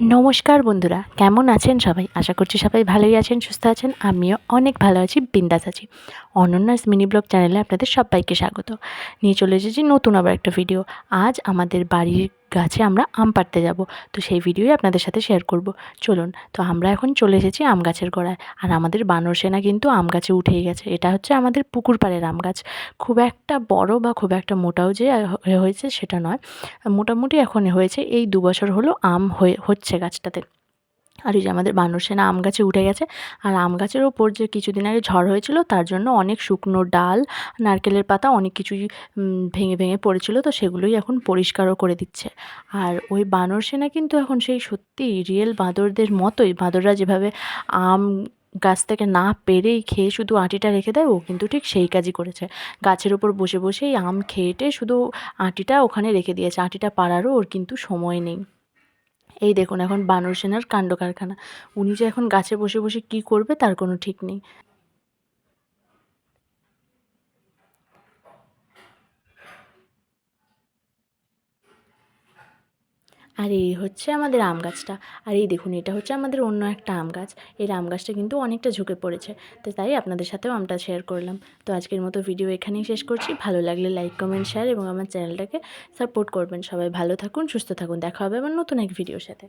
নমস্কার বন্ধুরা, কেমন আছেন সবাই? আশা করছি সবাই ভালোই আছেন, সুস্থ আছেন, আমিও অনেক ভালো আছি, বিন্দাস আছি। অনন্যাস মিনি ব্লগ চ্যানেলে আপনাদের সবাইকে স্বাগত। নিয়ে চলে এসেছি নতুন আবার একটা ভিডিও আজ আমাদের বাড়ির গাছে আমরা আম পাড়তে যাব। তো সেই ভিডিওই আপনাদের সাথে শেয়ার করব। চলুন, তো আমরা এখন চলে এসেছি আম গাছের গোড়ায়। আর আমাদের বানর সেনা কিন্তু আম গাছে উঠেই গেছে। এটা হচ্ছে আমাদের পুকুর পাড়ের আম গাছ। খুব একটা বড় বা খুব একটা মোটাও যে হয়েছে সেটা নয়। মোটামুটি এখন হয়েছে এই দু বছর হলো আম হয়ে, হচ্ছে গাছটাতে। আর এই যে আমাদের বানর সেনা আম গাছে উঠে গেছে, আর আম গাছের ওপর যে কিছুদিন আগে ঝড় হয়েছিল, তার জন্য অনেক শুকনো ডাল, নারকেলের পাতা, অনেক কিছুই ভেঙে ভেঙে পড়েছিল, তো সেগুলোই এখন পরিষ্কারও করে দিচ্ছে। আর ওই বানর সেনা কিন্তু এখন সেই সত্যি রিয়েল বাঁদরদের মতোই, বাঁদররা যেভাবে আম গাছ থেকে না পেরেই খেয়ে শুধু আঁটিটা রেখে দেয়, ও কিন্তু ঠিক সেই কাজই করেছে। গাছের ওপর বসে বসেই আম খেয়েটে শুধু আঁটিটা ওখানে রেখে দিয়েছে, আঁটিটা পাড়ারও ওর কিন্তু সময় নেই। এই দেখুন, এখন বানর সেনার কাণ্ড কারখানা। উনি যে এখন গাছে বসে বসে কি করবে তার কোনো ঠিক নেই। আর এই হচ্ছে আমাদের আম গাছটা। আর এই দেখুন, এটা হচ্ছে আমাদের অন্য একটা আম গাছ। এই আম গাছটা কিন্তু অনেকটা ঝুঁকে পড়েছে। তো তাই আপনাদের সাথেও আমটা শেয়ার করলাম। তো আজকের মতো ভিডিও এখানেই শেষ করছি। ভালো লাগলে লাইক কমেন্ট শেয়ার এবং আমার চ্যানেলটাকে সাপোর্ট করবেন। সবাই ভালো থাকুন, সুস্থ থাকুন। দেখা হবে আমার নতুন এক ভিডিওর সাথে।